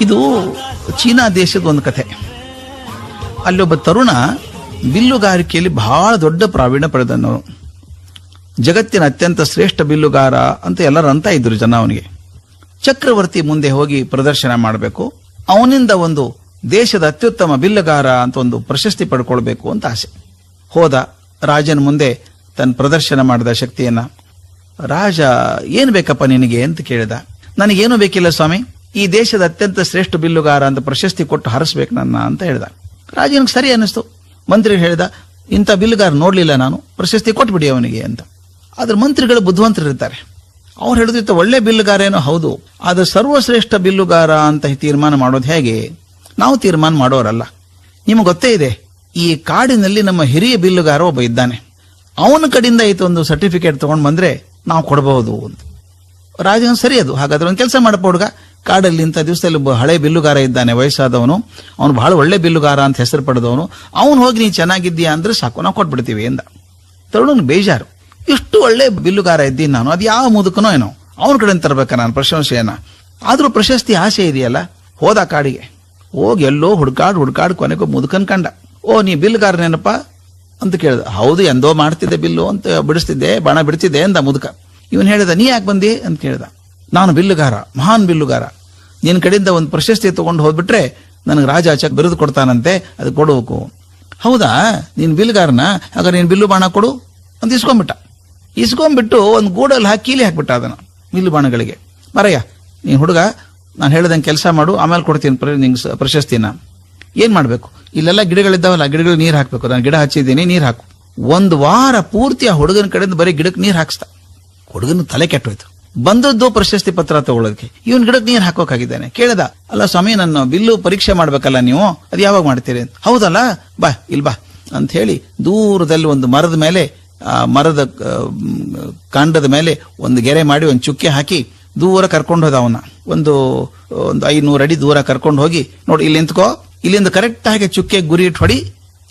ಇದು ಚೀನಾ ದೇಶದ ಒಂದು ಕಥೆ. ಅಲ್ಲೊಬ್ಬ ತರುಣ ಬಿಲ್ಲುಗಾರಿಕೆಯಲ್ಲಿ ಬಹಳ ದೊಡ್ಡ ಪ್ರಾವೀಣ್ಯ ಪಡೆದನು ಜಗತ್ತಿನ ಅತ್ಯಂತ ಶ್ರೇಷ್ಠ ಬಿಲ್ಲುಗಾರ ಅಂತ ಎಲ್ಲರೂ ಅಂತ ಇದ್ರು ಜನ ಅವನಿಗೆ. ಚಕ್ರವರ್ತಿ ಮುಂದೆ ಹೋಗಿ ಪ್ರದರ್ಶನ ಮಾಡಬೇಕು. ಅವನಿಂದ ಒಂದು ದೇಶದ ಅತ್ಯುತ್ತಮ ಬಿಲ್ಲುಗಾರ ಅಂತ ಒಂದು ಪ್ರಶಸ್ತಿ ಪಡ್ಕೊಳ್ಬೇಕು ಅಂತ ಆಸೆ. ಹೋದ ರಾಜನ ಮುಂದೆ ತನ್ನ ಪ್ರದರ್ಶನ ಮಾಡಿದ ಶಕ್ತಿಯನ್ನ. ರಾಜ, ಏನು ಬೇಕಪ್ಪ ನಿನಗೆ? ಅಂತ ಕೇಳಿದ. ನನಗೇನು ಬೇಕಿಲ್ಲ ಸ್ವಾಮಿ. ಈ ದೇಶದ ಅತ್ಯಂತ ಶ್ರೇಷ್ಠ ಬಿಲ್ಲುಗಾರ ಅಂತ ಪ್ರಶಸ್ತಿ ಕೊಟ್ಟು ಹರಿಸ್ಬೇಕು ನನ್ನ ಅಂತ ಹೇಳಿದ ರಾಜನಿಗೆ ಸರಿ ಅನ್ನಿಸ್ತು. ಮಂತ್ರಿ ಹೇಳಿದ, ಇಂಥ ಬಿಲ್ಲುಗಾರ ನೋಡಲಿಲ್ಲ ನಾನು, ಪ್ರಶಸ್ತಿ ಕೊಟ್ಬಿಡಿ ಅವನಿಗೆ ಅಂತ. ಆದ್ರೆ ಮಂತ್ರಿಗಳು ಬುದ್ಧಿವಂತರಿರ್ತಾರೆ. ಅವ್ರು ಹೇಳಿದ್ರೆ ಒಳ್ಳೆ ಬಿಲ್ಲುಗಾರ ಏನೋ ಹೌದು, ಆದ್ರೆ ಸರ್ವಶ್ರೇಷ್ಠ ಬಿಲ್ಲುಗಾರ ಅಂತ ತೀರ್ಮಾನ ಮಾಡೋದು ಹೇಗೆ? ನಾವು ತೀರ್ಮಾನ ಮಾಡೋರಲ್ಲ. ನಿಮಗೆ ಗೊತ್ತೇ ಇದೆ, ಈ ಕಾಡಿನಲ್ಲಿ ನಮ್ಮ ಹಿರಿಯ ಬಿಲ್ಲುಗಾರ ಒಬ್ಬ ಇದ್ದಾನೆ. ಅವನ ಕಡೆಯಿಂದ ಆಯ್ತು ಒಂದು ಸರ್ಟಿಫಿಕೇಟ್ ತಗೊಂಡ್ ಬಂದ್ರೆ ನಾವು ಕೊಡಬಹುದು ಅಂತ. ರಾಜನ ಸರಿ ಅದು, ಹಾಗಾದ್ರೆ ಒಂದು ಕೆಲಸ ಮಾಡಪ್ಪ ಹುಡುಗ. ಕಾಡಲ್ಲಿ ಇಂಥ ದಿವಸದಲ್ಲಿ ಹಳೆ ಬಿಲ್ಲುಗಾರ ಇದ್ದಾನೆ, ವಯಸ್ಸಾದವನು. ಅವನು ಬಹಳ ಒಳ್ಳೆ ಬಿಲ್ಲುಗಾರ ಅಂತ ಹೆಸರು ಪಡೆದವನು. ಅವನು ಹೋಗಿ ನೀನು ಚೆನ್ನಾಗಿದ್ದೀಯಾ ಅಂದ್ರೆ ಸಾಕು, ನಾವು ಕೊಟ್ಬಿಡ್ತೀವಿ ಎಂದ. ತರುಣನ್ ಬೇಜಾರು. ಇಷ್ಟು ಒಳ್ಳೆ ಬಿಲ್ಲುಗಾರ ಇದ್ದೀನಿ ನಾನು, ಅದು ಯಾವ ಮುದುಕನೋ ಏನೋ. ಅವನ ಕಡೆ ತರಬೇಕ ನಾನು ಪ್ರಶಂಸೆಯನ್ನ? ಆದರೂ ಪ್ರಶಸ್ತಿ ಆಸೆ ಇದೆಯಲ್ಲ, ಹೋದ ಕಾಡಿಗೆ. ಹೋಗಿ ಎಲ್ಲೋ ಹುಡ್ಕಾಡ್ ಹುಡ್ಕಾಡ್ ಕೊನೆಗೂ ಮುದುಕನ್ ಕಂಡ. ಓ, ನೀ ಬಿಲ್ಲುಗಾರನೇನಪ್ಪ ಅಂತ ಕೇಳಿದ. ಹೌದು, ಎಂದೋ ಮಾಡ್ತಿದ್ದೆ ಬಿಲ್ಲು ಅಂತ ಬಿಡಿಸ್ತಿದ್ದೆ, ಬಾಣ ಬಿಡ್ತಿದ್ದೆ ಅಂದ ಮುದುಕ. ಇವನು ಹೇಳಿದ, ನೀ ಯಾಕೆ ಬಂದಿ? ಅಂತ ಕೇಳಿದ. ನಾನು ಬಿಲ್ಲುಗಾರ, ಮಹಾನ್ ಬಿಲ್ಲುಗಾರ. ನಿನ್ನ ಕಡೆಯಿಂದ ಒಂದು ಪ್ರಶಸ್ತಿ ತಗೊಂಡು ಹೋಗ್ಬಿಟ್ರೆ ನನಗೆ ರಾಜ ಚಕ್ ಬಿರುದು ಕೊಡ್ತಾನಂತೆ, ಅದು ಕೊಡಬೇಕು. ಹೌದಾ? ನೀನು ಬಿಲ್ಲುಗಾರನ? ಹಾಗಾದ್ರೆ ನೀನು ಬಿಲ್ಲು ಬಾಣ ಕೊಡು ಅಂತ ಇಸ್ಕೊಂಬಿಟ್ಟ ಇಸ್ಕೊಂಬಿಟ್ಟು ಒಂದು ಗೂಡಲ್ಲಿ ಹಾಕಿ ಕೀಲಿ ಹಾಕಿಬಿಟ್ಟ ಅದನ್ನು, ಬಿಲ್ಲು ಬಾಣಗಳಿಗೆ. ಮರಯ್ಯ, ನೀನು ಹುಡುಗ, ನಾನು ಹೇಳ್ದಂಗೆ ಕೆಲಸ ಮಾಡು, ಆಮೇಲೆ ಕೊಡ್ತೀನಿ ನಿಂಗೆ ಪ್ರಶಸ್ತಿನ. ಏನು ಮಾಡಬೇಕು? ಇಲ್ಲೆಲ್ಲ ಗಿಡಗಳಿದ್ದಾವಲ್ಲ ಗಿಡಗಳು ನೀರು ಹಾಕಬೇಕು. ನಾನು ಗಿಡ ಹಚ್ಚಿದ್ದೀನಿ, ನೀರು ಹಾಕು. ಒಂದು ವಾರ ಪೂರ್ತಿ ಆ ಹುಡುಗನ ಕಡೆಯಿಂದ ಬರೀ ಗಿಡಕ್ಕೆ ನೀರು ಹಾಕಿಸ್ತಾ. ಹುಡುಗನ ತಲೆ ಕೆಟ್ಟೋಯ್ತು. ಬಂದದ್ದು ಪ್ರಶಸ್ತಿ ಪತ್ರ ತಗೊಳ್ಳೋದಕ್ಕೆ. ಇವನ್ ಗಿಡಕ್ಕೆ ನೀರು ಹಾಕೋಕಾಗಿದ್ದಾನೆ. ಕೇಳಿದ, ಅಲ್ಲ ಸ್ವಾಮಿ, ನನ್ನ ಬಿಲ್ಲು ಪರೀಕ್ಷೆ ಮಾಡ್ಬೇಕಲ್ಲ ನೀವು? ಅದು ಯಾವಾಗ ಮಾಡ್ತೀರಿ? ಹೌದಲ್ಲ, ಬಾ ಇಲ್ ಬಾ, ಅಂತ ಹೇಳಿ ದೂರದಲ್ಲಿ ಒಂದು ಮರದ ಮೇಲೆ, ಆ ಮರದ ಕಾಂಡದ ಮೇಲೆ ಒಂದು ಗೆರೆ ಮಾಡಿ ಒಂದು ಚುಕ್ಕೆ ಹಾಕಿ ದೂರ ಕರ್ಕೊಂಡು ಹೋದ ಅವನ. ಒಂದು ಒಂದು ಐನೂರು ಅಡಿ ದೂರ ಕರ್ಕೊಂಡು ಹೋಗಿ, ನೋಡಿ, ಇಲ್ಲಿ ನಿಂತ್ಕೋ. ಇಲ್ಲಿಂದ ಕರೆಕ್ಟ್ ಆಗಿ ಚುಕ್ಕೆ ಗುರಿ ಇಟ್ಟು ಹೊಡಿ.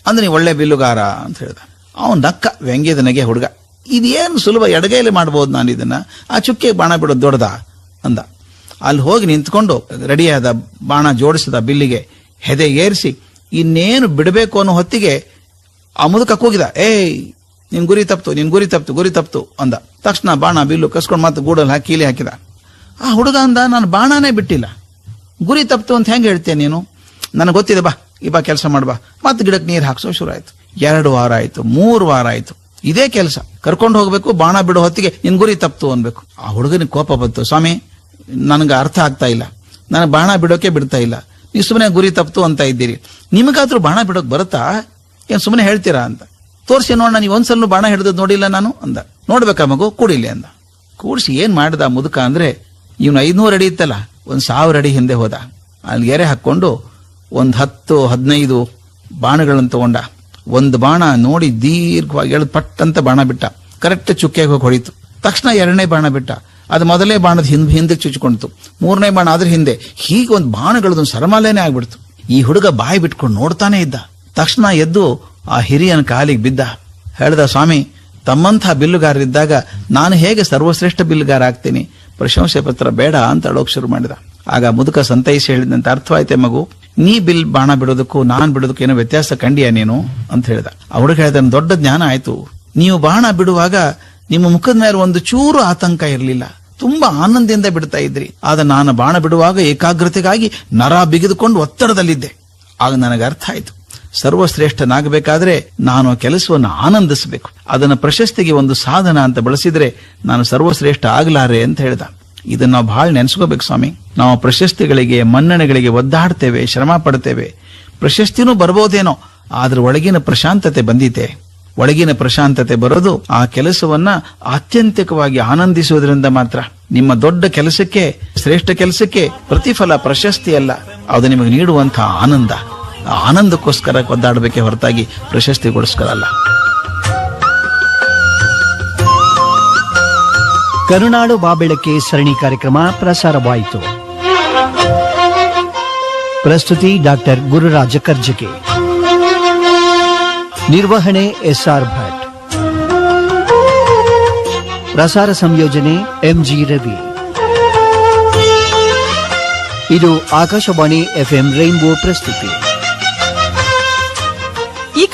ಅಂದ್ರೆ ನೀವು ಒಳ್ಳೆ ಬಿಲ್ಲುಗಾರ, ಅಂತ ಹೇಳ್ದ. ಅವನ್ ನಕ್ಕ ವ್ಯಂಗ್ಯದ ನಗೆ ಹುಡುಗ. ಇದೇನು ಸುಲಭ ಎಡಗೈಲಿ ಮಾಡ್ಬೋದು ನಾನು ಇದನ್ನ? ಆ ಚುಕ್ಕೆ ಬಾಣ ಬಿಡೋದು ದೊಡ್ಡದ? ಅಂದ. ಅಲ್ಲಿ ಹೋಗಿ ನಿಂತ್ಕೊಂಡು ರೆಡಿಯಾದ ಬಾಣ ಜೋಡಿಸಿದ ಬಿಲ್ಲಿಗೆ ಹೆದೆ ಏರಿಸಿ ಇನ್ನೇನು ಬಿಡಬೇಕು ಅನ್ನೋ ಹೊತ್ತಿಗೆ ಆ ಮುದುಕ ಕೂಗಿದ ಏಯ್, ನಿನ್ ಗುರಿ ತಪ್ತು ನಿನ್ ಗುರಿ ತಪ್ತು ಗುರಿ ತಪ್ತು ಅಂದ. ತಕ್ಷಣ ಬಾಣ ಬಿಲ್ಲು ಕಸ್ಕೊಂಡು ಮತ್ತೆ ಗೂಡಲ್ಲಿ ಹಾಕಿ ಕೀಲಿ ಹಾಕಿದ. ಆ ಹುಡುಗ ಅಂದ, ನಾನು ಬಾಣನೇ ಬಿಟ್ಟಿಲ್ಲ. ಗುರಿ ತಪ್ತು ಅಂತ ಹೆಂಗೆ ಹೇಳ್ತೀಯ ನೀನು? ನನಗೆ ಗೊತ್ತಿದೆ, ಬಾ, ಈ ಬಾ, ಕೆಲಸ ಮಾಡ್ಬಾ ಮತ್ತೆ ಗಿಡಕ್ಕೆ ನೀರು ಹಾಕ್ಸೋ ಶುರು ಆಯಿತು. ಎರಡು ವಾರ ಆಯಿತು, ಮೂರು ವಾರ ಆಯ್ತು. ಇದೇ ಕೆಲಸ. ಕರ್ಕೊಂಡು ಹೋಗ್ಬೇಕು, ಬಾಣ ಬಿಡೋ ಹೊತ್ತಿಗೆ ನಿನ್ ಗುರಿ ತಪ್ತು ಅನ್ಬೇಕು. ಆ ಹುಡುಗನಿಗೆ ಕೋಪ ಬಂತು, ಸ್ವಾಮಿ, ನನಗೆ ಅರ್ಥ ಆಗ್ತಾ ಇಲ್ಲ. ನನಗೆ ಬಾಣ ಬಿಡೋಕೆ ಬಿಡ್ತಾ ಇಲ್ಲ. ನೀವು ಸುಮ್ಮನೆ ಗುರಿ ತಪ್ತು ಅಂತ ಇದ್ದೀರಿ. ನಿಮಗಾದ್ರೂ ಬಾಣ ಬಿಡೋಕೆ ಬರುತ್ತಾ? ಏನು ಸುಮ್ಮನೆ ಹೇಳ್ತೀರಾ ಅಂತ. ತೋರಿಸಿ ನೋಡೋಣ, ನೀವು ಒಂದ್ಸಲ ಬಾಣ ಹಿಡಿದು ನೋಡಿಲ್ಲ ನಾನು ಅಂದ. ನೋಡ್ಬೇಕಾ ಮಗು? ಕೂಡಿಲಿ ಅಂದ. ಕೂಡಿಸಿ ಏನ್ ಮಾಡ್ದ ಮುದುಕ ಅಂದ್ರೆ, ಇವನು ಐದ್ನೂರು ಅಡಿ ಇತ್ತಲ್ಲ, ಒಂದ್ ಸಾವಿರ ಅಡಿ ಹಿಂದೆ ಹೋದ. ಅಲ್ಲಿ ಗೆರೆ ಹಾಕೊಂಡು ಒಂದ್ ಹತ್ತು, ಹದಿನೈದು ಬಾಣಗಳನ್ನು ತಗೊಂಡ. ಒಂದು ಬಾಣ ನೋಡಿ ದೀರ್ಘವಾಗಿ ಎಳೆದು ಪಟ್ ಅಂತ ಬಾಣ ಬಿಟ್ಟ. ಕರೆಕ್ಟ್ ಚುಕ್ಕೆಗೆ ಹೋಗಿ ಹೊಡಿತು. ತಕ್ಷಣ ಎರಡನೇ ಬಾಣ ಬಿಟ್ಟ. ಅದು ಮೊದಲೇ ಬಾಣದ ಹಿಂದ್ ಹಿಂದೆ ಚುಚ್ಚಿಕೊಂಡಿತು ಮೂರನೇ ಬಾಣ ಅದ್ರ ಹಿಂದೆ. ಹೀಗೆ ಒಂದು ಬಾಣಗಳದೊಂದು ಸರಮಾಲೆನೇ ಆಗ್ಬಿಡ್ತು. ಈ ಹುಡುಗ ಬಾಯಿ ಬಿಟ್ಕೊಂಡು ನೋಡ್ತಾನೆ ಇದ್ದ. ತಕ್ಷಣ ಎದ್ದು ಆ ಹಿರಿಯನ ಕಾಲಿಗೆ ಬಿದ್ದ. ಹೇಳ್ದ, ಸ್ವಾಮಿ ತಮ್ಮಂಥ ಬಿಲ್ಲುಗಾರರಿದ್ದಾಗ ನಾನು ಹೇಗೆ ಸರ್ವಶ್ರೇಷ್ಠ ಬಿಲ್ಲುಗಾರ ಆಗ್ತೀನಿ? ಪ್ರಶಂಸೆ ಪತ್ರ ಬೇಡ ಅಂತ ಅಳೋಕ್ ಶುರು ಮಾಡಿದ. ಆಗ ಮುದುಕ ಸಂತೈಸಿ ಹೇಳಿದಂತ ಅರ್ಥವಾಯ್ತೆ ಮಗು? ನೀ ಬಿಲ್ ಬಾಣ ಬಿಡೋದಕ್ಕೂ ನಾನ್ ಬಿಡೋದಕ್ಕೂ ಏನೋ ವ್ಯತ್ಯಾಸ ಕಂಡಿಯ ನೀನು? ಅಂತ ಹೇಳಿದ. ಅವ್ರು ಹೇಳಿದ ದೊಡ್ಡ ಜ್ಞಾನ ಆಯ್ತು. ನೀವು ಬಾಣ ಬಿಡುವಾಗ ನಿಮ್ಮ ಮುಖದ ಮೇಲೆ ಒಂದು ಚೂರು ಆತಂಕ ಇರಲಿಲ್ಲ. ತುಂಬಾ ಆನಂದದಿಂದ ಬಿಡ್ತಾ ಇದ್ರಿ. ಆದ ನಾನು ಬಾಣ ಬಿಡುವಾಗ ಏಕಾಗ್ರತೆಗಾಗಿ ನರ ಬಿಗಿದುಕೊಂಡು ಒತ್ತಡದಲ್ಲಿದ್ದೆ. ಆಗ ನನಗೆ ಅರ್ಥ ಆಯ್ತು. ಸರ್ವಶ್ರೇಷ್ಠನಾಗಬೇಕಾದ್ರೆ ನಾನು ಕೆಲಸವನ್ನು ಆನಂದಿಸಬೇಕು. ಅದನ್ನ ಪ್ರಶಸ್ತಿಗೆ ಒಂದು ಸಾಧನ ಅಂತ ಬಳಸಿದ್ರೆ ನಾನು ಸರ್ವಶ್ರೇಷ್ಠ ಆಗಲಾರೆ ಅಂತ ಹೇಳ್ದ. ಇದನ್ನ ನಾವು ಬಹಳ ನೆನೆಸ್ಕೋಬೇಕು ಸ್ವಾಮಿ. ನಾವು ಪ್ರಶಸ್ತಿಗಳಿಗೆ, ಮನ್ನಣೆಗಳಿಗೆ ಒದ್ದಾಡ್ತೇವೆ, ಶ್ರಮ ಪಡ್ತೇವೆ. ಪ್ರಶಸ್ತಿನೂ ಬರ್ಬೋದೇನೋ, ಆದ್ರ ಒಳಗಿನ ಪ್ರಶಾಂತತೆ ಬಂದಿತೆ ಒಳಗಿನ ಪ್ರಶಾಂತತೆ ಬರೋದು ಆ ಕೆಲಸವನ್ನ ಆತ್ಯಂತಿಕವಾಗಿ ಆನಂದಿಸುವುದರಿಂದ ಮಾತ್ರ. ನಿಮ್ಮ ದೊಡ್ಡ ಕೆಲಸಕ್ಕೆ, ಶ್ರೇಷ್ಠ ಕೆಲಸಕ್ಕೆ ಪ್ರತಿಫಲ, ಪ್ರಶಸ್ತಿ ಅಲ್ಲ. ಅದು ನಿಮಗೆ ನೀಡುವಂತಹ ಆನಂದ. ಆನಂದಕ್ಕೋಸ್ಕರ ಒದ್ದಾಡಬೇಕೆ ಹೊರತಾಗಿ ಪ್ರಶಸ್ತಿಗೋಸ್ಕರ ಅಲ್ಲ. ಕರುನಾಡು ಬಾಬೆಳಕೆ ಸರಣಿ ಕಾರ್ಯಕ್ರಮ ಪ್ರಸಾರವಾಯಿತು. ಪ್ರಸ್ತುತಿ ಡಾಕ್ಟರ್ ಗುರುರಾಜ ಕರ್ಜಕೆ. ನಿರ್ವಹಣೆ ಎಸ್ಆರ್ ಭಟ್. ಪ್ರಸಾರ ಸಂಯೋಜನೆ ಎಂಜಿ ರವಿ. ಇದು ಆಕಾಶವಾಣಿ ಎಫ್ಎಂ ರೈನ್ಬೋ ಪ್ರಸ್ತುತಿ.